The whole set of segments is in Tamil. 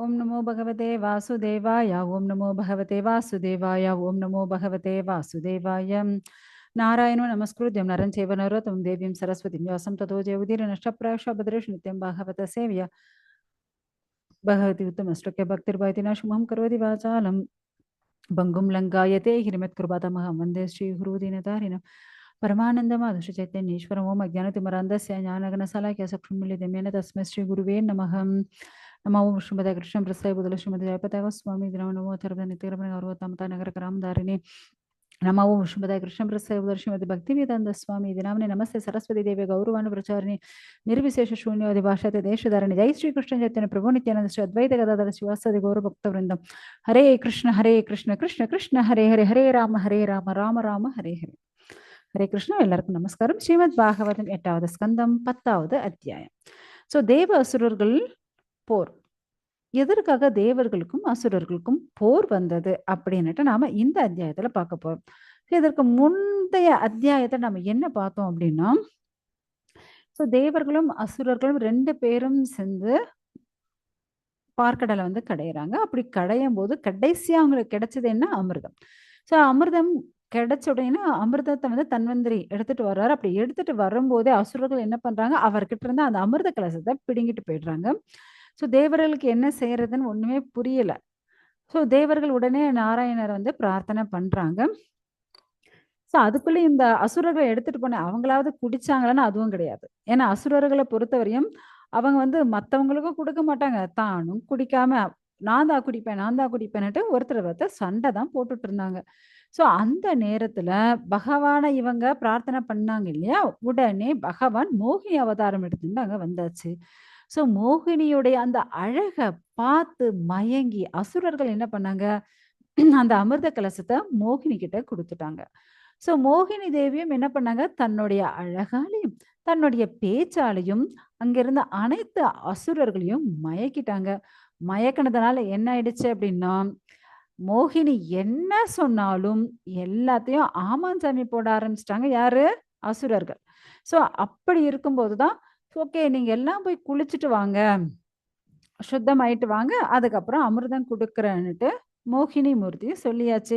ओम नमो भगवते वासुदेवाय, ओम नमो भगवते वासुदेवाय, ओम नमो भगवते वासुदेवाय। नारायण नमस्कृत नर चैव नरोतम देवीं सरस्वती व्यास तथो जय नष्ट प्रयाश भद्रेश नित्यम भगवत सेव्य। भगवती उत्तम श्रुके भक्तिर्भति नशुभम करोति वाचालम भंगुम लंगायते हिरमत कृपातम वंदे श्री गुरु दीन परमानंद मधुष ओम अज्ञान तुमरांदस्य ज्ञानगन सलाक्य सक्षुमिलितम येन तस्मै श्री गुरुवे नमः। ನಮೋ ಶ್ರೀಮದ ಕೃಷ್ಣ ಪ್ರಸಾಯ ಬದಲು ಶ್ರೀಮದ ಜಯಪತಾವ ಸ್ವಾಮಿ ದಿನ ನಮೋ ಚರದ ನಿತ್ಯರಮಣ ಗೌರವ ತಮತ ನಗರ ಗ್ರಾಮಧಾರಿಣಿ ನಮ ಓಂ ಶ್ರೀಮದ ಕೃಷ್ಣ ಪ್ರಸಾದ ಶ್ರೀಮತಿ ಭಕ್ತಿ ವೇದಾಂತ ಸ್ವಾಮಿ ದಿನಾಮನೆ ನಮಸ್ತೆ ಸರಸ್ವತಿ ದೇವಿ ಗೌರವಾನು ಪ್ರಚಾರಣಿ ನಿರ್ವಿಶೇಷ ಶೂನ್ಯವಾದಿ ಭಾಷಾತೆ ದೇಶಧಾರಣಿ ಜೈ ಶ್ರೀ ಕೃಷ್ಣ ಚೈತನ್ಯ ಪ್ರಭು ನಿತ್ಯಾನಂದ ಶ್ರೀ ಅದ್ವೈತ ಗದಾಧರ ಶಿವಾಸದಿ ಗೌರವ ಭಕ್ತವೃಂದ ಹರೇ ಕೃಷ್ಣ ಹರೇ ಕೃಷ್ಣ ಕೃಷ್ಣ ಕೃಷ್ಣ ಹರೇ ಹರೇ ಹರೇ ರಾಮ ಹರೇ ರಾಮ ರಾಮ ರಾಮ ಹರೇ ಹರೇ ஹரே கிருஷ்ணா எல்லாருக்கும் நமஸ்காரம் ஸ்ரீமத் பாகவதம் எட்டாவது ஸ்கந்தம் பத்தாவது அத்தியாயம் ஸோ தேவ அசுரர்கள் போர். எதற்காக தேவர்களுக்கும் அசுரர்களுக்கும் போர் வந்தது அப்படின்னுட்டு நாம இந்த அத்தியாயத்துல பார்க்க போறோம். இதற்கு முந்தைய அத்தியாயத்தை நம்ம என்ன பார்த்தோம் அப்படின்னா ஸோ தேவர்களும் அசுரர்களும் ரெண்டு பேரும் சேர்ந்து பார்க்கடலை வந்து கடையிறாங்க. அப்படி கடையும் போது கடைசியா அவங்களுக்கு கிடைச்சது என்ன? அமிர்தம். ஸோ அமிர்தம் கிடைச்ச உடனே அமிர்தத்தை வந்து தன்வந்திரி எடுத்துட்டு வர்றாரு. அப்படி எடுத்துட்டு வரும்போதே அசுரர்கள் என்ன பண்றாங்க? அவர்கிட்ட இருந்து அந்த அமிர்த கலசத்தை பிடுங்கிட்டு போயிடுறாங்க. ஸோ தேவர்களுக்கு என்ன செய்யறதுன்னு ஒண்ணுமே புரியலை. ஸோ தேவர்கள் உடனே நாராயணர் வந்து பிரார்த்தனை பண்றாங்க. ஸோ அதுக்குள்ளே இந்த அசுரர்களை எடுத்துட்டு போன அவங்களாவது குடிச்சாங்களான்னு அதுவும் கிடையாது. ஏன்னா அசுரர்களை பொறுத்தவரையும் அவங்க வந்து மற்றவங்களுக்கும் கொடுக்க மாட்டாங்க. தானும் குடிக்காம நான் தான் குடிப்பேன் நான் தான் குடிப்பேன்ட்டு ஒருத்தர் ஒருத்தர் சண்டை தான் போட்டுட்டு இருந்தாங்க. ஸோ அந்த நேரத்துல பகவானை இவங்க பிரார்த்தனை பண்ணாங்க இல்லையா? உடனே பகவான் மோகினி அவதாரம் எடுத்துட்டு அங்கே வந்தாச்சு. ஸோ மோகினியுடைய அந்த அழகை பார்த்து மயங்கி அசுரர்கள் என்ன பண்ணாங்க? அந்த அமிர்த கலசத்தை மோகினி கிட்ட கொடுத்துட்டாங்க. ஸோ மோகினி தேவியும் என்ன பண்ணாங்க? தன்னுடைய அழகாலையும் தன்னுடைய பேச்சாலையும் அங்கிருந்த அனைத்து அசுரர்களையும் மயக்கிட்டாங்க. மயக்கினதுனால என்ன ஆயிடுச்சு அப்படின்னா மோகினி என்ன சொன்னாலும் எல்லாத்தையும் ஆமாஞ்சாமி போட ஆரம்பிச்சிட்டாங்க. யாரு? அசுரர்கள். ஸோ அப்படி இருக்கும்போது தான் ஓகே நீங்க எல்லாம் போய் குளிச்சுட்டு வாங்க. சுத்தமாயிட்டு வாங்க. அதுக்கப்புறம் அமிர்தம் கொடுக்குறேன்னுட்டு மோகினி மூர்த்தி சொல்லியாச்சு.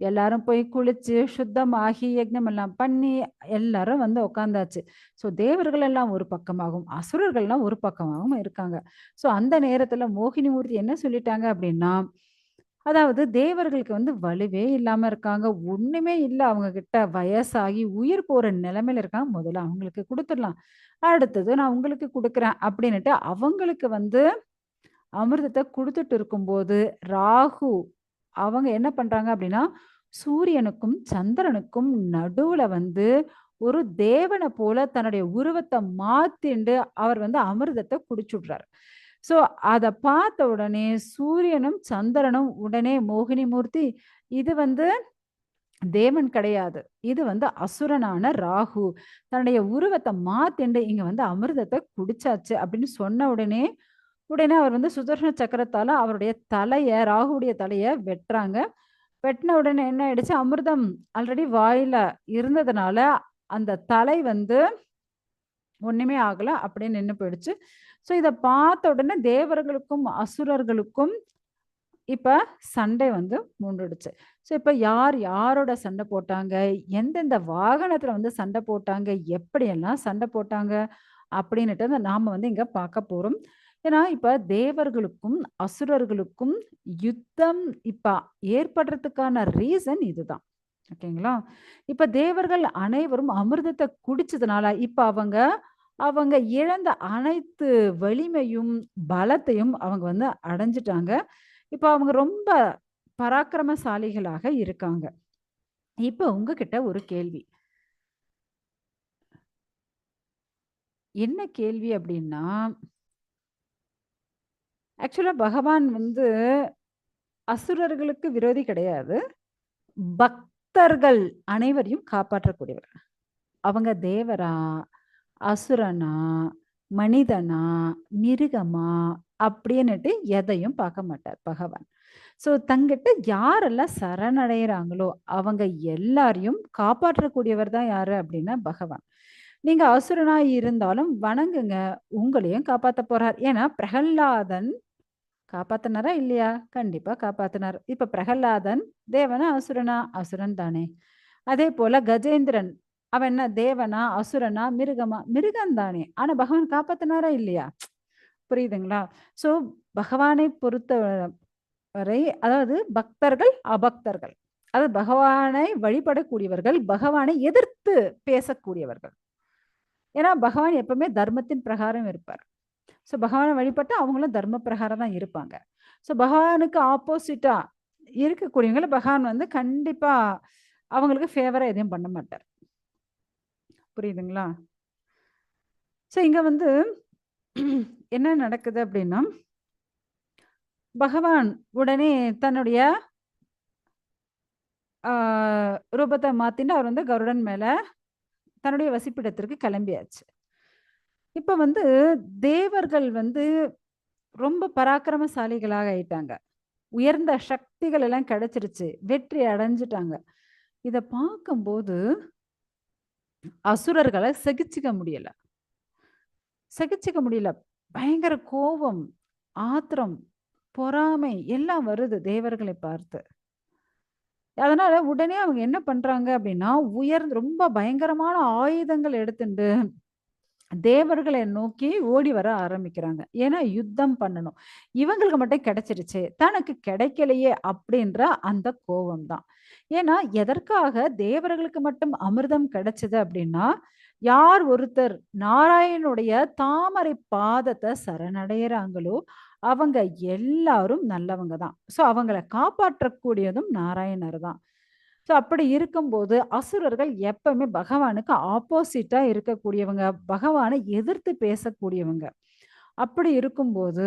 எல்லாரும் போய் குளிச்சு சுத்தமாகி யஜ்னம் எல்லாம் பண்ணி எல்லாரும் வந்து உட்காந்தாச்சு ஸோ தேவர்கள் எல்லாம் ஒரு பக்கமாகவும் அசுரர்கள்லாம் ஒரு பக்கமாகவும் இருக்காங்க. ஸோ அந்த நேரத்தில் மோகினி மூர்த்தி என்ன சொல்லிட்டாங்க அப்படின்னா அதாவது தேவர்களுக்கு வந்து வலுவே இல்லாம இருக்காங்க. ஒண்ணுமே இல்லை அவங்க கிட்ட வயசாகி உயிர் போற நிலைமையில இருக்காங்க. முதல்ல அவங்களுக்கு கொடுத்துடலாம். அடுத்தது நான் உங்களுக்கு கொடுக்குறேன் அப்படின்னுட்டு அவங்களுக்கு வந்து அமிர்தத்தை கொடுத்துட்டு இருக்கும்போது ராகு அவங்க என்ன பண்றாங்க அப்படின்னா சூரியனுக்கும் சந்திரனுக்கும் நடுவுல வந்து ஒரு தேவனை போல தன்னுடைய உருவத்தை மாத்திண்டு அவர் வந்து அமிர்தத்தை குடிச்சுடுறாரு. ஸோ அதை பார்த்த உடனே சூரியனும் சந்திரனும் உடனே மோகினி மூர்த்தி இது வந்து தேவன் கிடையாது. இது வந்து அசுரனான ராகு. தன்னுடைய உருவத்தை மாத்திண்டு இங்க வந்து அமிர்தத்தை குடிச்சாச்சு அப்படின்னு சொன்ன உடனே உடனே அவர் வந்து சுதர்ஷன சக்கரத்தால அவருடைய தலைய ராகுடைய தலைய வெட்டுறாங்க. வெட்டின உடனே என்ன ஆயிடுச்சு? அமிர்தம் ஆல்ரெடி வாயில இருந்ததுனால அந்த தலை வந்து ஒன்றுமே ஆகலை அப்படியே நின்று போயிடுச்சு. ஸோ இதை பார்த்த உடனே தேவர்களுக்கும் அசுரர்களுக்கும் இப்போ சண்டை வந்து மூண்டுடுச்சு. ஸோ இப்போ யார் யாரோட சண்டை போட்டாங்க? எந்தெந்த வாகனத்தில் வந்து சண்டை போட்டாங்க? எப்படியெல்லாம் சண்டை போட்டாங்க? அப்படின்னுட்டு நாம வந்து இங்கே பார்க்க போகிறோம் ஏன்னா இப்போ தேவர்களுக்கும் அசுரர்களுக்கும் யுத்தம் இப்போ ஏற்படுறதுக்கான ரீசன் இதுதான். ஓகேங்களா? இப்ப தேவர்கள் அனைவரும் அமிர்தத்தை குடிச்சதுனால இப்ப அவங்க அவங்க இழந்த அனைத்து வலிமையும் பலத்தையும் அவங்க வந்து அடைஞ்சிட்டாங்க. இப்ப அவங்க ரொம்ப பராக்கிரமசாலிகளாக இருக்காங்க. இப்ப உங்ககிட்ட ஒரு கேள்வி. என்ன கேள்வி அப்படின்னா ஆக்சுவலா பகவான் வந்து அசுரர்களுக்கு விரோதி கிடையாது. பக்தர்கள் அனைவரையும் காப்பாற்றக்கூடியவர். அவங்க தேவரா அசுரனா மனிதனா மிருகமா அப்படின்னுட்டு எதையும் பார்க்க மாட்டார் பகவான். ஸோ தங்கிட்ட யாரெல்லாம் சரணடைகிறாங்களோ அவங்க எல்லாரையும் காப்பாற்றக்கூடியவர் தான் யாரு அப்படின்னா பகவான். நீங்க அசுரனா இருந்தாலும் வணங்குங்க உங்களையும் காப்பாற்ற போறார். ஏன்னா பிரகல்லாதன் காப்பாத்தினாரா இல்லையா? கண்டிப்பா காப்பாத்தினார். இப்ப பிரகலாதன் தேவனா அசுரனா? அசுரன் தானே. அதே போல கஜேந்திரன் அவன் என்ன? தேவனா அசுரனா மிருகமா? மிருகம் தானே. ஆனா பகவான் காப்பாத்தினாரா இல்லையா? புரியுதுங்களா? சோ பகவானை பொறுத்த வரை அதாவது பக்தர்கள் அபக்தர்கள். அதாவது பகவானை வழிபடக்கூடியவர்கள் பகவானை எதிர்த்து பேசக்கூடியவர்கள். ஏன்னா பகவான் எப்பவுமே தர்மத்தின் பிரகாரம் இருப்பார். ஸோ பகவானை வழிபட்டு அவங்களும் தர்ம பிரகாரம் தான் இருப்பாங்க. ஸோ பகவானுக்கு ஆப்போசிட்டாக இருக்கக்கூடியவங்களை பகவான் வந்து கண்டிப்பாக அவங்களுக்கு ஃபேவராக எதையும் பண்ண மாட்டார். புரியுதுங்களா? ஸோ இங்கே வந்து என்ன நடக்குது அப்படின்னா பகவான் உடனே தன்னுடைய ரூபத்தை மாத்தின்னு அவர் வந்து கருடன் மேலே தன்னுடைய வசிப்பிடத்திற்கு கிளம்பியாச்சு. இப்ப வந்து தேவர்கள் வந்து ரொம்ப பராக்கிரமசாலிகளாக ஆயிட்டாங்க. உயர்ந்த சக்திகள் எல்லாம் கிடைச்சிருச்சு. வெற்றி அடைஞ்சிட்டாங்க. இத பார்க்கும்போது அசுரர்களை சகிச்சுக்க முடியல. சகிச்சுக்க முடியல. பயங்கர கோபம் ஆத்திரம் பொறாமை எல்லாம் வருது தேவர்களை பார்த்து. அதனால உடனே அவங்க என்ன பண்றாங்க அப்படின்னா உயர்ந்து ரொம்ப பயங்கரமான ஆயுதங்கள் எடுத்துட்டு தேவர்களை நோக்கி ஓடி வர ஆரம்பிக்கிறாங்க. ஏன்னா யுத்தம் பண்ணணும். இவங்களுக்கு மட்டும் கிடைச்சிருச்சு. தனக்கு கிடைக்கலையே அப்படின்ற அந்த கோபம் தான் ஏன்னா எதற்காக தேவர்களுக்கு மட்டும் அமிர்தம் கிடைச்சது அப்படின்னா யார் ஒருத்தர் நாராயணனுடைய தாமரை பாதத்தை சரணடைகிறாங்களோ அவங்க எல்லாரும் நல்லவங்க தான் ஸோ அவங்கள காப்பாற்றக்கூடியதும் நாராயணர் தான் ஸோ அப்படி இருக்கும்போது அசுரர்கள் எப்பவுமே பகவானுக்கு ஆப்போசிட்டா இருக்கக்கூடியவங்க. பகவானை எதிர்த்து பேசக்கூடியவங்க. அப்படி இருக்கும்போது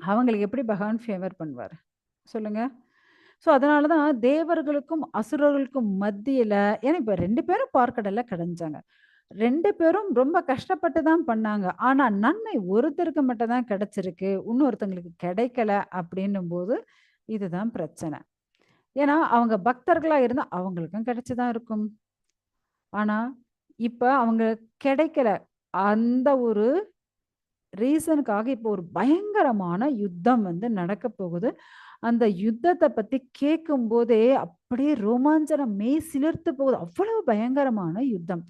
அவங்களுக்கு எப்படி பகவான் ஃபேவர் பண்ணுவார்? சொல்லுங்க. ஸோ அதனால தான் தேவர்களுக்கும் அசுரர்களுக்கும் மத்தியில் ஏன்னா இப்போ ரெண்டு பேரும் பார்க்கடல்ல கிடைஞ்சாங்க. ரெண்டு பேரும் ரொம்ப கஷ்டப்பட்டு தான் பண்ணாங்க. ஆனால் நன்மை ஒருத்தருக்கு மட்டும் தான் கிடைச்சிருக்கு. இன்னொருத்தங்களுக்கு கிடைக்கல அப்படின்னும் போது இதுதான் பிரச்சனை. ஏன்னா அவங்க பக்தர்களா இருந்தா அவங்களுக்கும் கிடைச்சுதான் இருக்கும். ஆனா இப்ப அவங்க கிடைக்கல. அந்த ஒரு ரீசனுக்காக இப்போ ஒரு பயங்கரமான யுத்தம் வந்து நடக்க போகுது. அந்த யுத்தத்தை பத்தி கேட்கும் போதே அப்படியே ரோமாஞ்சனம் மெய் சிலிர்த்து போகுது. அவ்வளவு பயங்கரமான யுத்தம்.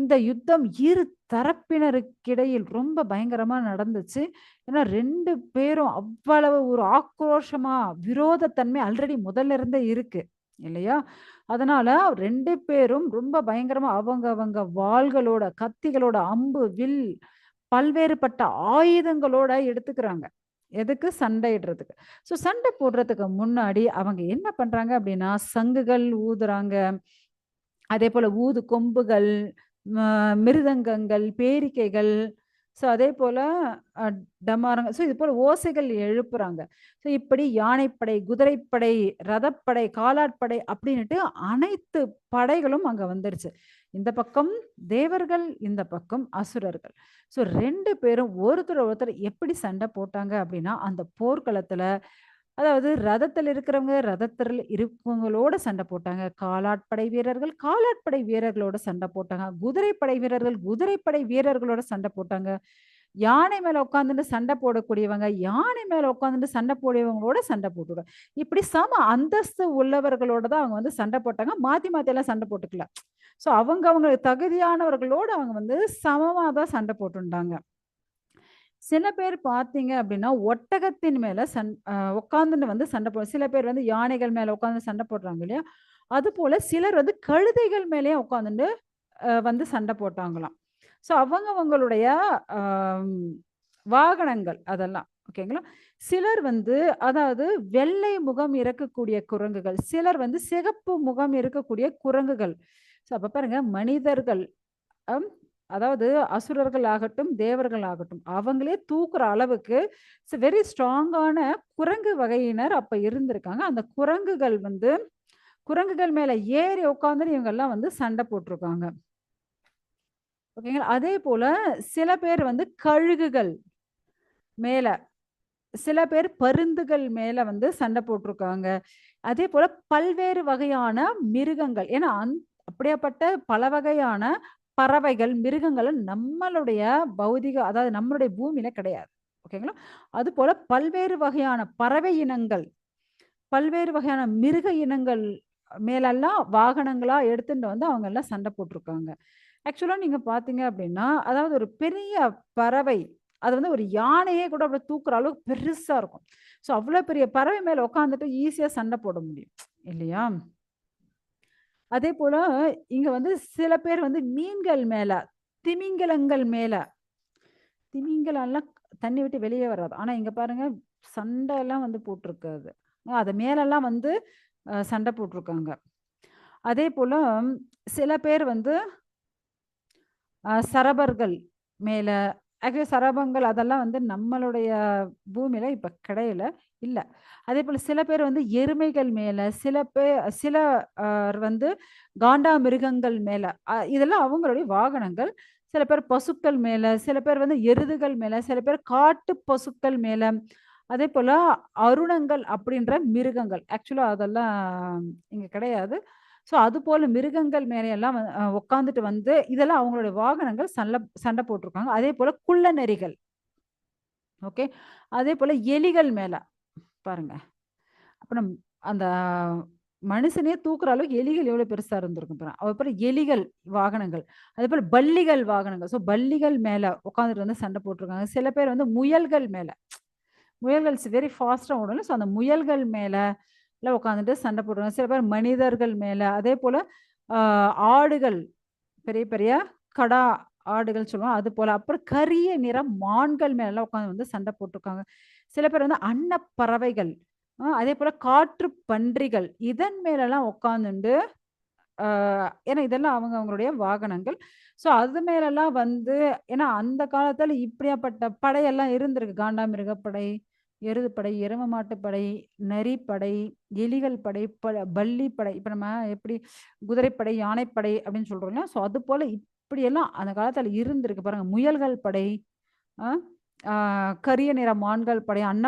இந்த யுத்தம் இரு தரப்பினருக்கிடையில் ரொம்ப பயங்கரமா நடந்துச்சு. ஏன்னா ரெண்டு பேரும் அவ்வளவு ஒரு ஆக்ரோஷமா விரோதத்தன்மை ஆல்ரெடி முதல்ல இருந்தே இருக்கு இல்லையா? அதனால ரெண்டு பேரும் ரொம்ப பயங்கரமா அவங்க அவங்க வாள்களோட கத்திகளோட அம்பு வில் பல்வேறுபட்ட ஆயுதங்களோட எடுத்துக்கிறாங்க. எதுக்கு? சண்டையிடுறதுக்கு. ஸோ சண்டை போடுறதுக்கு முன்னாடி அவங்க என்ன பண்றாங்க அப்படின்னா சங்குகள் ஊதுறாங்க. அதே போல ஊது கொம்புகள் மிருதங்கங்கள் பேரிக்கைகள் ஸோ அதே போல் டமாரங்க ஸோ இது போல் ஓசைகள் எழுப்புறாங்க. ஸோ இப்படி யானைப்படை குதிரைப்படை ரதப்படை காலாட்படை அப்படின்ட்டு அனைத்து படைகளும் அங்கே வந்துருச்சு. இந்த பக்கம் தேவர்கள் இந்த பக்கம் அசுரர்கள். ஸோ ரெண்டு பேரும் ஒருத்தர் ஒருத்தர் எப்படி சண்டை போட்டாங்க அப்படின்னா அந்த போர்க்களத்தில் அதாவது ரதத்தில் இருக்கிறவங்க ரதத்தில் இருப்பவங்களோட சண்டை போட்டாங்க. காலாட்படை வீரர்கள் காலாட்படை வீரர்களோட சண்டை போட்டாங்க. குதிரைப்படை வீரர்கள் குதிரைப்படை வீரர்களோட சண்டை போட்டாங்க. யானை மேல உட்காந்துட்டு சண்டை போடக்கூடியவங்க யானை மேல உட்காந்துட்டு சண்டை போடியவங்களோட சண்டை போட்டுவிடும் இப்படி சம அந்தஸ்து உள்ளவர்களோட தான் அவங்க வந்து சண்டை போட்டாங்க. மாத்தி மாத்தி எல்லாம் சண்டை போட்டுக்கல. சோ அவங்க அவங்களுக்கு தகுதியானவர்களோட அவங்க வந்து சமமா தான் சண்டை போட்டுட்டாங்க சில பேர் பார்த்தீங்க அப்படின்னா ஒட்டகத்தின் மேல சண் உட்காந்துன்னு வந்து சண்டை போ சில பேர் வந்து யானைகள் மேல உட்காந்து சண்டை போடுறாங்க இல்லையா? அது போல சிலர் வந்து கழுதைகள் மேலேயே உட்காந்துட்டு வந்து சண்டை போட்டாங்களாம். ஸோ அவங்க அவங்களுடைய வாகனங்கள் அதெல்லாம் ஓகேங்களா? சிலர் வந்து அதாவது வெள்ளை முகம் இருக்கக்கூடிய குரங்குகள் சிலர் வந்து சிகப்பு முகம் இருக்கக்கூடிய குரங்குகள். ஸோ அப்போ பாருங்க மனிதர்கள் அதாவது அசுரர்கள் ஆகட்டும் தேவர்கள் ஆகட்டும் அவங்களே தூக்குற அளவுக்கு வெரி ஸ்ட்ராங்கான குரங்கு வகையினர் அப்ப இருந்திருக்காங்க. அந்த குரங்குகள் வந்து குரங்குகள் மேல ஏறி உட்காந்து இவங்க எல்லாம் வந்து சண்டை போட்டிருக்காங்க. ஓகேங்களா? அதே போல சில பேர் வந்து கழுகுகள் மேல சில பேர் பருந்துகள் மேல வந்து சண்டை போட்டிருக்காங்க. அதே போல பல்வேறு வகையான மிருகங்கள். ஏன்னா அந் அப்படியாப்பட்ட பல வகையான பறவைகள் மிருகங்கள் நம்மளுடைய பௌதிக அதாவது நம்மளுடைய பூமியில கிடையாது. ஓகேங்களா அது போல பல்வேறு வகையான பறவை இனங்கள் பல்வேறு வகையான மிருக இனங்கள் மேலெல்லாம் வாகனங்களா எடுத்துட்டு வந்து அவங்க எல்லாம் சண்டை போட்டிருக்காங்க. ஆக்சுவலா நீங்க பாத்தீங்க அப்படின்னா அதாவது ஒரு பெரிய பறவை அது வந்து ஒரு யானையே கூட அப்படி தூக்குற அளவுக்கு பெருசா இருக்கும். ஸோ அவ்வளோ பெரிய பறவை மேலே உட்காந்துட்டு ஈஸியாக சண்டை போட முடியும். இல்லையா? அதே போல இங்க வந்து சில பேர் வந்து மீன்கள் மேல திமிங்கலங்கள் மேல. திமிங்கலம்லாம் தண்ணி விட்டு வெளியே வராது. ஆனா இங்க பாருங்க சண்டை எல்லாம் வந்து போட்டிருக்காது. அது மேலெல்லாம் வந்து சண்டை போட்டிருக்காங்க. அதே போல சில பேர் வந்து சரபர்கள் மேல. ஆக்சுவலி சரபங்கள் அதெல்லாம் வந்து நம்மளுடைய பூமியில இப்ப கிடையல. இல்லை. அதே போல் சில பேர் வந்து எருமைகள் மேலே சில பேர் சில வந்து காண்டா மிருகங்கள் மேலே இதெல்லாம் அவங்களுடைய வாகனங்கள். சில பேர் பசுக்கள் மேலே சில பேர் வந்து எருதுகள் மேலே சில பேர் காட்டு பசுக்கள் மேலே. அதே போல் அருணங்கள் அப்படின்ற மிருகங்கள். ஆக்சுவலாக அதெல்லாம் இங்கே கிடையாது. ஸோ அது போல் மிருகங்கள் மேலையெல்லாம் எல்லாம் உட்காந்துட்டு வந்து இதெல்லாம் அவங்களுடைய வாகனங்கள் சண்டை சண்டை போட்டிருக்காங்க. அதே போல் குள்ள நெறிகள் ஓகே? அதே போல் எலிகள் மேலே. பாருங்க. அப்புறம் அந்த மனுஷனே தூக்குற அளவுக்கு எலிகள் எவ்வளவு பெருசா இருந்திருக்கும் பாருங்க. அப்புறம் எலிகள் வாகனங்கள். அதே போல பள்ளிகள் வாகனங்கள். ஸோ பள்ளிகள் மேல உட்காந்துட்டு வந்து சண்டை போட்டிருக்காங்க. சில பேர் வந்து முயல்கள் மேல. முயல்கள் வெரி ஃபாஸ்டா ஓடணும் ஸோ அந்த முயல்கள் மேல எல்லாம் உட்காந்துட்டு சண்டை போடுறாங்க சில பேர் மனிதர்கள் மேல. அதே போல ஆஹ், ஆடுகள் பெரிய பெரிய கடா ஆடுகள் சொல்லுவோம் அது போல. அப்புறம் கரிய நிற மான்கள் மேலல்லாம் உட்காந்து வந்து சண்டை போட்டிருக்காங்க. சில பேர் வந்து அன்னப்பறவைகள் அதே போல காற்று பன்றிகள் இதன் மேலெல்லாம் உட்காந்துண்டு ஏன்னா இதெல்லாம் அவங்க அவங்களுடைய வாகனங்கள். ஸோ அது மேலெல்லாம் வந்து ஏன்னா அந்த காலத்தில் இப்படியாப்பட்ட படையெல்லாம் இருந்திருக்கு. காண்டாமிருகப்படை எருதுப்படை இரவு மாட்டுப்படை நரிப்படை எலிகள் படை ப பள்ளிப்படை இப்போ நம்ம எப்படி குதிரைப்படை யானைப்படை அப்படின்னு சொல்றோம்ல ஸோ அது போல் இப்படியெல்லாம் அந்த காலத்தில் இருந்திருக்கு. பாருங்கள் முயல்கள் படை கரிய நிற மான்கள் படை அன்ன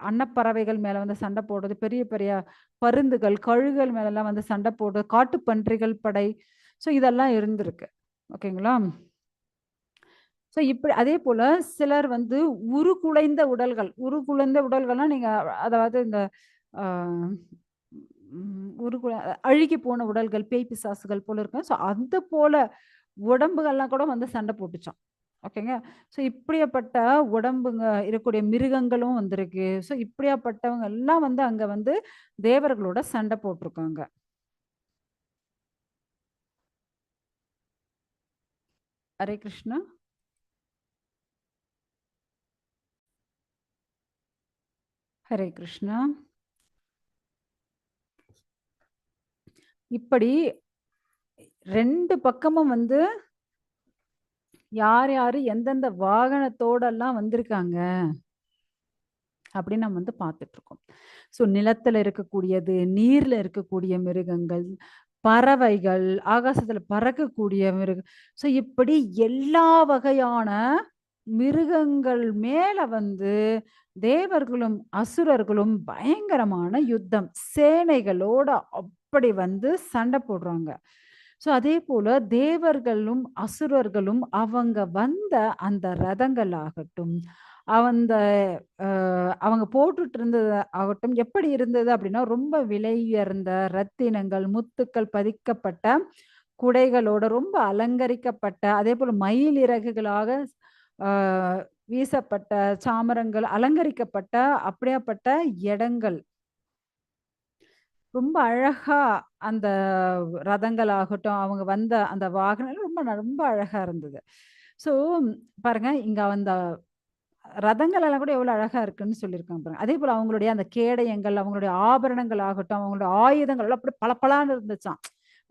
அன்னப்பறவைகள் மேலே வந்து சண்டை போடுறது பெரிய பெரிய பருந்துகள் கழுகுகள் மேலெல்லாம் வந்து சண்டை போடுறது காட்டுப்பன்றிகள் படை. ஸோ இதெல்லாம் இருந்திருக்கு. ஓகேங்களா? ஸோ இப்படி அதே போல் சிலர் வந்து உருகுலைந்த உடல்கள் உருகுலைந்த உடல்கள்லாம் நீங்கள் அதாவது இந்த ஆஹ் உருகுல அழுகி போன உடல்கள் பேய் பிசாசுகள் போல இருக்கும். ஸோ அந்த போல உடம்புகள்லாம் கூட வந்து சண்டை போட்டுச்சான் ஓகேங்க. ஸோ இப்படியாப்பட்ட உடம்புங்க இருக்கக்கூடிய மிருகங்களும் வந்திருக்கு. ஸோ இப்படியாப்பட்டவங்க எல்லாம் வந்து அங்க வந்து தேவர்களோட சண்டை போட்டிருக்காங்க. ஹரே கிருஷ்ணா. ஹரே கிருஷ்ணா. இப்படி ரெண்டு பக்கமும் வந்து யார் யாரு எந்தெந்த வாகனத்தோடெல்லாம் வந்திருக்காங்க அப்படின்னு நம்ம வந்து பார்த்துட்டு இருக்கோம். ஸோ நிலத்துல இருக்கக்கூடியது நீர்ல இருக்கக்கூடிய மிருகங்கள் பறவைகள் ஆகாசத்துல பறக்கக்கூடிய மிருகம் ஸோ இப்படி எல்லா வகையான மிருகங்கள் மேல வந்து தேவர்களும் அசுரர்களும் பயங்கரமான யுத்தம். சேனைகளோட அப்படி வந்து சண்டை போடுறாங்க. ஸோ அதே போல தேவர்களும் அசுரர்களும் அவங்க வந்த அந்த ரதங்கள் ஆகட்டும் அந்த அவங்க போட்டுட்டு இருந்தது ஆகட்டும் எப்படி இருந்தது அப்படின்னா ரொம்ப விலை உயர்ந்த ரத்தினங்கள் முத்துக்கள் பதிக்கப்பட்ட குடைகளோட ரொம்ப அலங்கரிக்கப்பட்ட அதே போல மயில் இறகுகளாக வீசப்பட்ட சாமரங்கள் அலங்கரிக்கப்பட்ட அப்படியாப்பட்ட இடங்கள். ரொம்ப அழகா அந்த ரதங்கள் ஆகட்டும் அவங்க வந்த அந்த வாகனம் ரொம்ப ந- ரொம்ப அழகா இருந்தது. ஸோ பாருங்க இங்க அந்த ரதங்கள் எல்லாம் கூட எவ்வளவு அழகா இருக்குன்னு சொல்லியிருக்காங்க பாருங்க. அதே போல அவங்களுடைய அந்த கேடயங்கள் அவங்களுடைய ஆபரணங்கள் ஆகட்டும் அவங்களுடைய ஆயுதங்கள் எல்லாம் அப்படி பளபளன்னு இருந்துச்சாம்.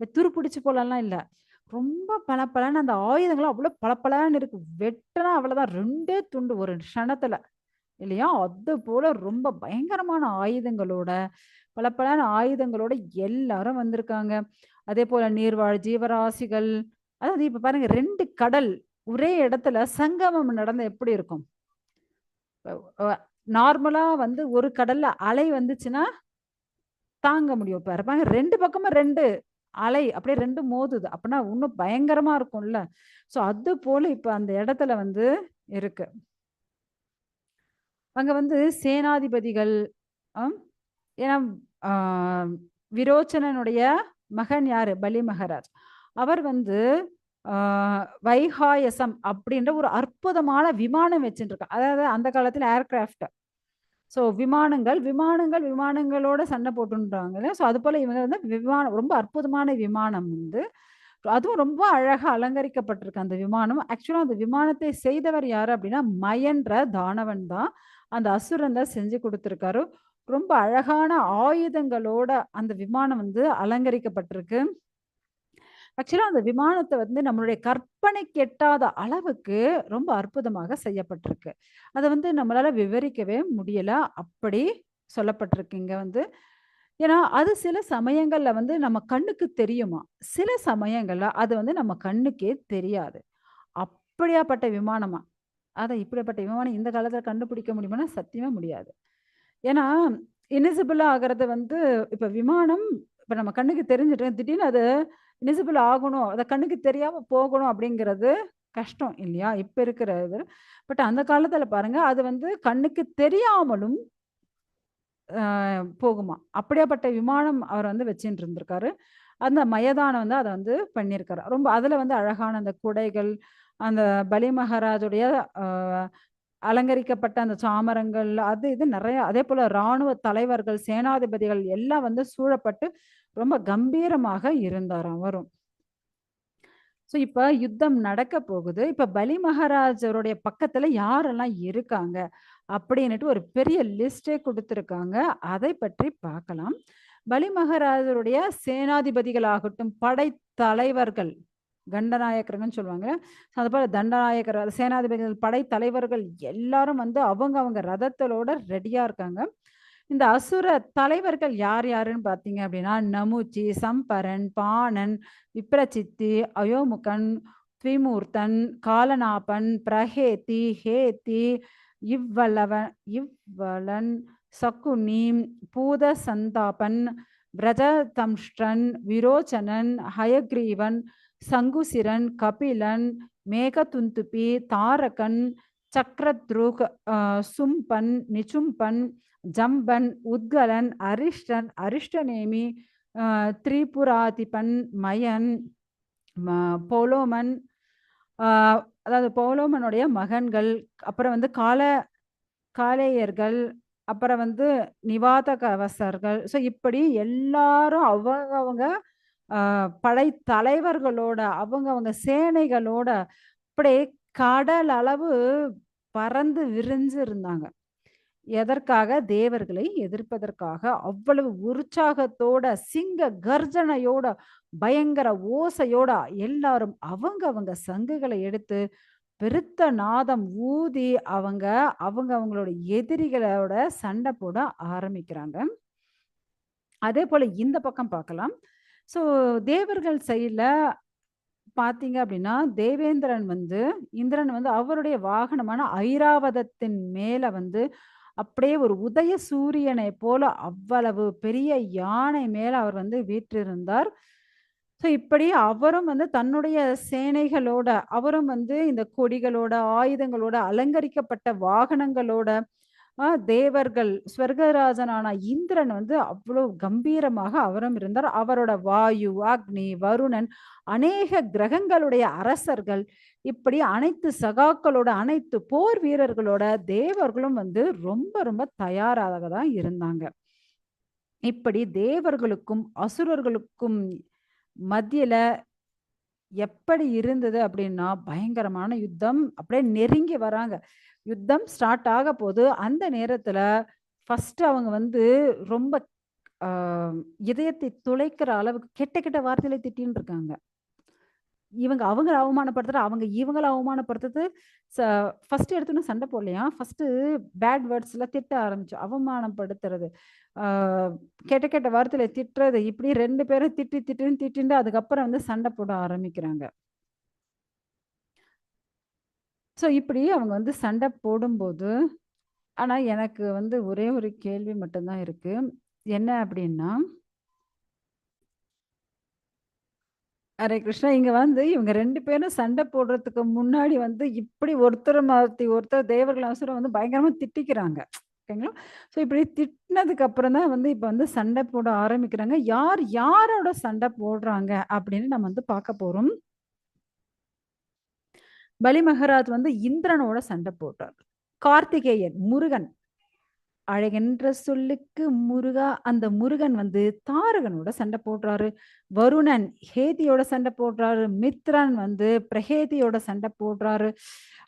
துரு துருப்பிடிச்சு போலலாம் இல்ல. ரொம்ப பளபளன்னு அந்த ஆயுதங்கள்லாம் அவ்வளவு பளபளன்னு இருக்கு. வெட்டினா அவ்வளவுதான். ரெண்டே துண்டு ஒரு க்ஷணத்துல இல்லையா? அது போல ரொம்ப பயங்கரமான ஆயுதங்களோட பல ஆயுதங்களோட எல்லாரும் வந்திருக்காங்க. அதே போல நீர்வாழ் ஜீவராசிகள் அதாவது இப்ப பாருங்க ரெண்டு கடல் ஒரே இடத்துல சங்கமம் நடந்த எப்படி இருக்கும்? நார்மலா வந்து ஒரு கடல்ல அலை வந்துச்சுன்னா தாங்க முடியும். இப்ப ரெண்டு பக்கமும் ரெண்டு அலை அப்படியே ரெண்டு மோதுது. அப்படின்னா இன்னும் பயங்கரமா இருக்கும்ல. சோ அது போல இப்ப அந்த இடத்துல வந்து இருக்கு. அங்க வந்து சேனாதிபதிகள் ஏன்னா விரோச்சனனுடைய மகன் யாரு? பலி மகராஜ் அவர் வந்து வைகாயசம் அப்படின்ற ஒரு அற்புதமான விமானம் வச்சுட்டுருக்கார். அதாவது அந்த காலத்தில் ஏர்கிராஃப்ட். ஸோ விமானங்கள், விமானங்கள், விமானங்களோட சண்டை போட்டுன்றாங்க ஸோ அதுபோல இவங்க வந்து விமானம் ரொம்ப அற்புதமான விமானம் வந்து அதுவும் ரொம்ப அழகாக அலங்கரிக்கப்பட்டிருக்கு அந்த விமானம். ஆக்சுவலாக அந்த விமானத்தை செய்தவர் யார் அப்படின்னா, மயன்ற தானவன் தான். அந்த அசுரன் தான் செஞ்சு கொடுத்துருக்காரு ரொம்ப அழகான ஆயுதங்களோட அந்த விமானம் வந்து அலங்கரிக்கப்பட்டிருக்கு. ஆக்சுவலாக அந்த விமானத்தை வந்து நம்மளுடைய கற்பனைக்கு எட்டாத அளவுக்கு ரொம்ப அற்புதமாக செய்யப்பட்டிருக்கு. அதை வந்து நம்மளால விவரிக்கவே முடியல. அப்படி சொல்லப்பட்டிருக்கு இங்கே வந்து. ஏன்னா, அது சில சமயங்களில் வந்து நம்ம கண்ணுக்கு தெரியுமா சில சமயங்களில் அது வந்து நம்ம கண்ணுக்கே தெரியாது. அப்படியாப்பட்ட விமானமா. அதை இப்படியாப்பட்ட விமானம் இந்த காலத்தில் கண்டுபிடிக்க முடியுமானா சத்தியமே முடியாது. ஏன்னா, இன்விசிபிள் ஆகிறது வந்து இப்ப விமானம் இப்ப நம்ம கண்ணுக்கு தெரிஞ்சுட்டு திடீர்னு அது இனிசிபிள் ஆகணும். அதை கண்ணுக்கு தெரியாம போகணும் அப்படிங்கிறது கஷ்டம் இல்லையா? இப்ப இருக்கிற இது. பட் அந்த காலத்துல பாருங்க, அது வந்து கண்ணுக்கு தெரியாமலும் போகுமா அப்படியாப்பட்ட விமானம் அவர் வந்து வச்சுட்டு இருந்திருக்காரு. அந்த மயதானம் வந்து அதை வந்து பண்ணியிருக்காரு. ரொம்ப அதுல வந்து அழகான அந்த குடைகள், அந்த பலி மகாராஜுடைய அலங்கரிக்கப்பட்ட அந்த சாமரங்கள், அது இது நிறைய அதே போல ராணுவ தலைவர்கள், சேனாதிபதிகள் எல்லாம் வந்து சூழப்பட்டு ரொம்ப கம்பீரமாக இருந்தார் அவரும். ஸோ இப்ப யுத்தம் நடக்க போகுது. இப்ப பலி மகாராஜருடைய பக்கத்துல யாரெல்லாம் இருக்காங்க? அப்படின்னுட்டு ஒரு பெரிய லிஸ்ட்டே கொடுத்துருக்காங்க அதை பற்றி பார்க்கலாம். பலி மகாராஜருடைய சேனாதிபதிகளாகட்டும், படைத்தலைவர்கள், கண்டநாயக்கர்கள்ன்னு சொல்லுவாங்க. அதுபோல தண்டநாயக்கர், சேனாதிபதிகள், படைத்தலைவர்கள் எல்லாரும் வந்து அவங்க அவங்க ரதத்தலோட ரெடியா இருக்காங்க. இந்த அசுர தலைவர்கள் யார் யாருன்னு பார்த்தீங்க அப்படின்னா, நமுச்சி, சம்பரன், பாணன், விப்ரசித்தி, அயோமுகன், த்விமூர்த்தன், காலநாபன், பிரஹேதி, ஹேத்தி, இவ்வளவன் இவ்வளன், சகுணி பூத சந்தாபன் பிரஜதம்ஷ்டன் விரோச்சனன், ஹயக்ரீவன், சங்குசிரன், கபிலன், மேகதுந்துபி, தாரகன், சக்ரத்ருக், சும்பன், நிச்சும்பன் ஜம்பன், உத்கலன், அரிஷ்டன், அரிஷ்டநேமி, திரிபுராதிபன், மயன், போலோமன் அதாவது போலோமனுடைய மகன்கள், அப்புறம் வந்து கால காலேயர்கள், அப்புறம் வந்து நிவாத கவசர்கள். ஸோ இப்படி எல்லாரும் அவங்க அவங்க படை படைத்தலைவர்களோட, அவங்க அவங்க சேனைகளோட அப்படியே கடல் அளவு பறந்து விரிஞ்சு இருந்தாங்க. எதற்காக? தேவர்களை எதிர்ப்பதற்காக. அவ்வளவு உற்சாகத்தோட, சிங்க கர்ஜனையோட, பயங்கர ஓசையோட எல்லாரும் அவங்க அவங்க சங்குகளை எடுத்து, பெருத்த நாதம் ஊதி அவங்க, அவங்க அவங்களோட எதிரிகளோட சண்டை போட ஆரம்பிக்கிறாங்க. அதே போல இந்த பக்கம் பார்க்கலாம். ஸோ தேவர்கள் சைடில் பார்த்தீங்க அப்படின்னா, தேவேந்திரன் வந்து இந்திரன் வந்து அவருடைய வாகனமான ஐராவதத்தின் மேலே வந்து அப்படியே ஒரு உதய சூரியனை போல அவ்வளவு பெரிய யானை மேல அவர் வந்து வீற்றிருந்தார். ஸோ இப்படி அவரும் வந்து தன்னுடைய சேனைகளோட, அவரும் வந்து இந்த கொடிகளோட, ஆயுதங்களோட, அலங்கரிக்கப்பட்ட வாகனங்களோட, தேவர்கள் ஸ்வர்கராஜனான இந்திரன் வந்து அவ்வளோ கம்பீரமாக அவரும் இருந்தார். அவரோட வாயு, அக்னி, வருணன், அநேக கிரகங்களுடைய அரசர்கள், இப்படி அனைத்து சகாக்களோட, அனைத்து போர் வீரர்களோட தேவர்களும் வந்து ரொம்ப ரொம்ப தயாராக தான் இருந்தாங்க. இப்படி தேவர்களுக்கும், அசுரர்களுக்கும் மத்தியில எப்படி இருந்தது அப்படின்னா, பயங்கரமான யுத்தம். அப்படியே நெருங்கி வராங்க. யுத்தம் ஸ்டார்ட் ஆக போது அந்த நேரத்துல ஃபஸ்ட்டு அவங்க வந்து ரொம்ப இதயத்தை துளைக்கிற அளவுக்கு கெட்ட கெட்ட வார்த்தையில திட்டின்னு இருக்காங்க. இவங்க அவங்கள அவமானப்படுத்துறது அவங்க இவங்கள அவமானப்படுத்துறது. ச ஃபர்ஸ்ட் எடுத்தோன்னே சண்டை போடலையாம். ஃபர்ஸ்ட்டு பேட் வேர்ட்ஸ்ல திட்ட ஆரம்பிச்சு. அவமானப்படுத்துறது. கெட்ட கெட்ட வார்த்தையில திட்டுறது. இப்படி ரெண்டு பேரும் திட்டி திட்டுன்னு திட்டிண்டு அதுக்கப்புறம் வந்து சண்டை போட ஆரம்பிக்கிறாங்க. ஸோ இப்படி அவங்க வந்து சண்டை போடும்போது, ஆனால் எனக்கு வந்து ஒரே ஒரு கேள்வி மட்டும்தான் இருக்குது இருக்கு. என்ன அப்படின்னா அரே கிருஷ்ணா. இங்க வந்து இவங்க ரெண்டு பேரும் சண்டை போடுறதுக்கு முன்னாடி வந்து இப்படி ஒருத்தர் மாத்தி ஒருத்தர் தேவர்கள், அவசரம் வந்து பயங்கரமா திட்டிக்கிறாங்க. ஓகேங்களா? ஸோ இப்படி திட்டினதுக்கு அப்புறம் தான் வந்து இப்போ வந்து சண்டை போட ஆரம்பிக்கிறாங்க. யார் யாரோட சண்டை போடுறாங்க அப்படின்னு நம்ம வந்து பார்க்க போறோம். பலி மகராஜ் வந்து இந்திரனோட சண்டை போடுறார். கார்த்திகேயன், முருகன். அழகென்ற சொல்லுக்கு முருகா, அந்த முருகன் வந்து தாரகனோட சண்டை போடுறாரு. வருணன் ஹேதியோட சண்டை போடுறாரு. மித்ரன் வந்து பிரஹேதியோட சண்டை போடுறாரு.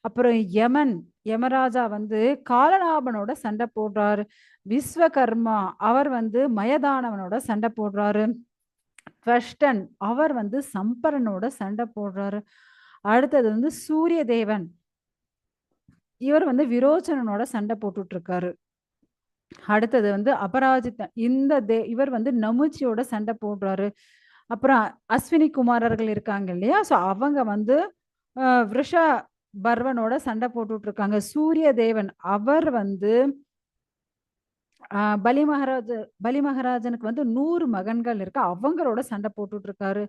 அப்புறம் யமன், யமராஜா வந்து காலநாபனோட சண்டை போடுறாரு. விஸ்வகர்மா அவர் வந்து மயதானவனோட சண்டை போடுறாரு. த்வஷ்டன் அவர் வந்து சம்பரனோட சண்டை போடுறாரு. அடுத்தது வந்து சூரிய தேவன். இவர் வந்து விரோச்சனனோட சண்டை போட்டுட்டு இருக்காரு. அடுத்தது வந்து அபராஜிதன். இந்த தே இவர் வந்து நமுச்சியோட சண்டை போடுறாரு. அப்புறம் அஸ்வினி குமாரர்கள் இருக்காங்க இல்லையா? ஸோ அவங்க வந்து அ பர்வனோட சண்டை போட்டுட்டு இருக்காங்க. சூரிய தேவன் அவர் வந்து பலி மகாராஜ பலி மகாராஜனுக்கு வந்து நூறு மகன்கள் இருக்கு. அவங்களோட சண்டை போட்டுட்டு இருக்காரு.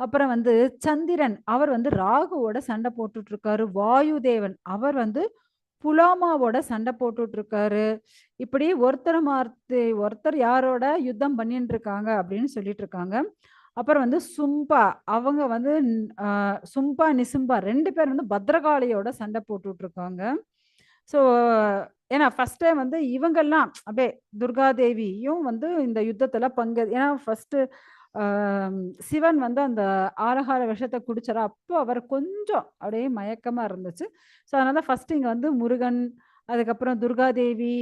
அப்புறம் வந்து சந்திரன் அவர் வந்து ராகுவோட சண்டை போட்டுட்டு இருக்காரு. வாயு தேவன் அவர் வந்து புலாமாவோட சண்டை போட்டுட்டு இருக்காரு. இப்படி ஒருத்தர் மாத்தி ஒருத்தர் யாரோட யுத்தம் பண்ணிட்டு இருக்காங்க அப்படின்னு சொல்லிட்டு இருக்காங்க. அப்புறம் வந்து சும்பா அவங்க வந்து சும்பா, நிசும்பா ரெண்டு பேர் வந்து பத்ரகாளியோட சண்டை போட்டுட்டு இருக்காங்க. ஸோ ஏன்னா ஃபர்ஸ்ட் டைம் வந்து இவங்கெல்லாம் அப்படியே துர்கா தேவியும் வந்து இந்த யுத்தத்துல பங்கு ஏன்னா ஃபர்ஸ்ட்டு சிவன் வந்து அந்த ஆரகார விஷத்தை குடிச்சாரு. அப்போ அவர் கொஞ்சம் அப்படியே மயக்கமாக இருந்துச்சு. ஸோ அதனால ஃபஸ்ட்டு இங்கே வந்து முருகன், அதுக்கப்புறம் துர்காதேவி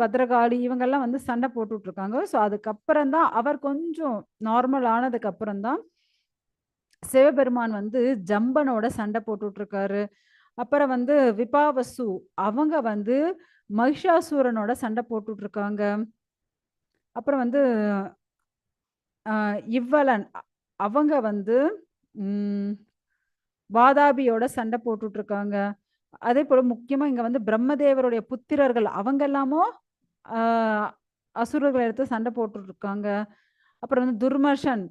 பத்ரகாளி இவங்கெல்லாம் வந்து சண்டை போட்டுட்ருக்காங்க ஸோ அதுக்கப்புறம் தான் அவர் கொஞ்சம் நார்மல் ஆனதுக்கு தான் சிவபெருமான் வந்து ஜம்பனோட சண்டை போட்டுட்ருக்காரு அப்புறம் வந்து விபாவசு அவங்க வந்து மகிஷாசூரனோட சண்டை போட்டுட்ருக்காங்க அப்புறம் வந்து அ இவ்வலன் அ அவங்க வந்து ம் வாதாபியோட சண்டை போட்டுட்டு இருக்காங்க. அதேபோல முக்கியமா இங்க வந்து பிரம்மதேவருடைய புத்திரர்கள் அவங்க எல்லாமோ அ அசுரர்கள எடுத்து சண்டை போட்டுட்டு இருக்காங்க. அப்புறம் வந்து துர்மர்ஷன்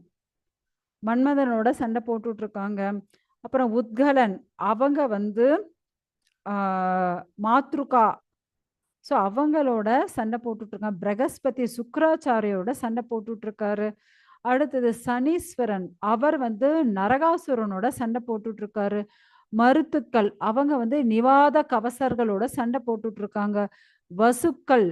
மன்மதனோட சண்டை போட்டுட்டு இருக்காங்க. அப்புறம் உத்கலன் அவங்க வந்து ஆ மாத்ருகா ஸோ அவங்களோட சண்டை போட்டுட்ருக்காங்க பிரகஸ்பதி சுக்ராச்சாரியோட சண்டை போட்டுட்ருக்காரு இருக்காரு. அடுத்தது சனீஸ்வரன் அவர் வந்து நரகாசுரனோட சண்டை போட்டுட்டு இருக்காரு. மருத்துக்கள் அவங்க வந்து நிவாத கவசர்களோட சண்டை போட்டுட்டு இருக்காங்க. வசுக்கள்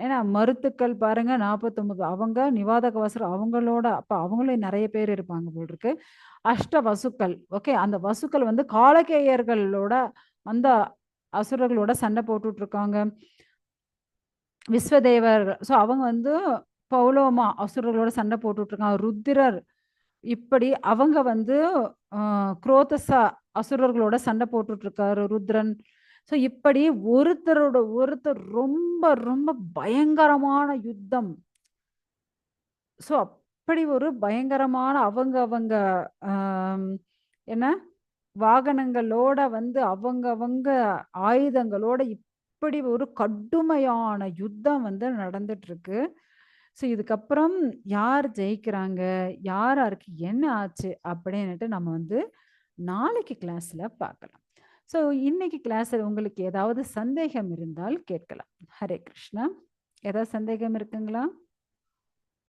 ஏன்னா மருத்துக்கள் பாருங்க 49 அவங்க நிவாத கவசர் அவங்களோட அப்ப அவங்களே நிறைய பேர் இருப்பாங்க போல் இருக்கு. அஷ்ட வசுக்கள் ஓகே. அந்த வசுக்கள் வந்து காலகேயர்களோட அந்த அசுரர்களோட சண்டை போட்டுட்டு இருக்காங்க. விஸ்வதேவர் ஸோ அவங்க வந்து பௌலோமா அசுரர்களோட சண்டை போட்டுட்ருக்கான் ருத்திரர் இப்படி அவங்க வந்து குரோதசா அசுரர்களோட சண்டை போட்டுட்ருக்காரு ருத்ரன். ஸோ இப்படி ஒருத்தரோட ஒருத்தர் ரொம்ப ரொம்ப பயங்கரமான யுத்தம். ஸோ அப்படி ஒரு பயங்கரமான அவங்க அவங்க என்ன வாகனங்களோட வந்து அவங்க அவங்க ஆயுதங்களோட இப்படி ஒரு கடுமையான யுத்தம் வந்து நடந்துட்டு இருக்கு. ஸோ இதுக்கப்புறம் யார் ஜெயிக்கிறாங்க? யார் யாருக்கு என்ன ஆச்சு? அப்படின்னுட்டு நம்ம வந்து நாளைக்கு கிளாஸ்ல பார்க்கலாம். ஸோ இன்னைக்கு கிளாஸ்ல உங்களுக்கு ஏதாவது சந்தேகம் இருந்தால் கேட்கலாம். ஹரே கிருஷ்ணா. ஏதாவது சந்தேகம் இருக்குங்களா?